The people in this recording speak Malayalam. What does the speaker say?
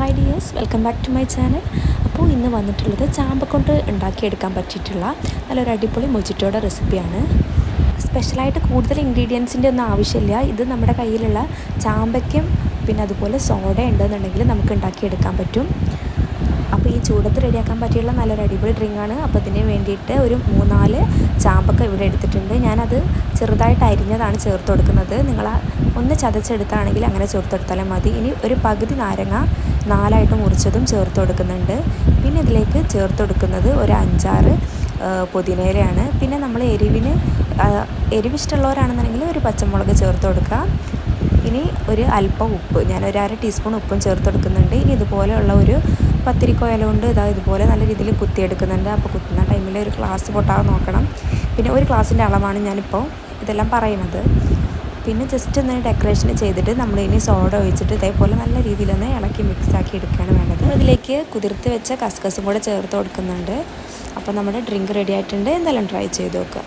Hi dears welcome back to my channel അപ്പോൾ ഇന്ന് വന്നിട്ടുള്ളത് ചാമ്പ കൊണ്ട് ഉണ്ടാക്കിയെടുക്കാൻ പറ്റിയിട്ടുള്ള നല്ലൊരു അടിപൊളി മൊജിറ്റോയുടെ റെസിപ്പിയാണ്. സ്പെഷ്യലായിട്ട് കൂടുതൽ ഇൻഗ്രീഡിയൻസിന്റെ ഒന്നും ആവശ്യമില്ല. ഇത് നമ്മുടെ കയ്യിലുള്ള ചാമ്പയ്ക്കും പിന്നെ അതുപോലെ സോഡ ഉണ്ടെന്നുണ്ടെങ്കിൽ നമുക്ക് ഉണ്ടാക്കിയെടുക്കാൻ പറ്റും. ചൂടത്ത് റെഡിയാക്കാൻ പറ്റിയുള്ള നല്ലൊരു അടിപൊളി ഡ്രിങ്കാണ്. അപ്പോൾ ഇതിന് വേണ്ടിയിട്ട് ഒരു മൂന്നാൽ ചാമ്പക്ക ഇവിടെ എടുത്തിട്ടുണ്ട്. ഞാനത് ചെറുതായിട്ട് അരിഞ്ഞതാണ് ചേർത്ത് കൊടുക്കുന്നത്. നിങ്ങൾ ഒന്ന് ചതച്ചെടുത്താണെങ്കിൽ അങ്ങനെ ചേർത്ത് കൊടുത്താലും മതി. ഇനി ഒരു പകുതി നാരങ്ങ നാലായിട്ട് മുറിച്ചതും ചേർത്ത് കൊടുക്കുന്നുണ്ട്. പിന്നെ ഇതിലേക്ക് ചേർത്ത് കൊടുക്കുന്നത് ഒരു അഞ്ചാറ് പുതിനയിലയാണ്. പിന്നെ നമ്മൾ എരിവിന് എരിവ് ഇഷ്ടമുള്ളവരാണെന്നുണ്ടെങ്കിൽ ഒരു പച്ചമുളക് ചേർത്ത് കൊടുക്കുക. ഇനി ഒരു അല്പം ഉപ്പ് ഞാൻ ഒരു അര ടീസ്പൂൺ ഉപ്പും ചേർത്ത് കൊടുക്കുന്നുണ്ട്. ഇനി ഇതുപോലെയുള്ള ഒരു പത്തിരിക്കോയില കൊണ്ട് ഇതാ ഇതുപോലെ നല്ല രീതിയിൽ കുത്തിയെടുക്കുന്നുണ്ട്. അപ്പോൾ കുത്തുന്ന ടൈമിൽ ഒരു ക്ലാസ് പൊട്ടാതെ നോക്കണം. പിന്നെ ഒരു ഗ്ലാസിന്റെ അളവാണ് ഞാനിപ്പോൾ ഇതെല്ലാം പറയുന്നത്. പിന്നെ ജസ്റ്റ് ഒന്ന് ഡെക്കറേഷൻ ചെയ്തിട്ട് നമ്മൾ ഇനി സോഡ ഒഴിച്ചിട്ട് ഇതേപോലെ നല്ല രീതിയിൽ ഒന്ന് ഇളക്കി മിക്സ് ആക്കി എടുക്കുകയാണ് വേണ്ടത്. ഇതിലേക്ക് കുതിർത്ത് വെച്ച കസ്കസും കൂടെ ചേർത്ത് കൊടുക്കുന്നുണ്ട്. അപ്പോൾ നമ്മുടെ ഡ്രിങ്ക് റെഡി ആയിട്ടുണ്ട്. എന്തായാലും ട്രൈ ചെയ്ത് നോക്കുക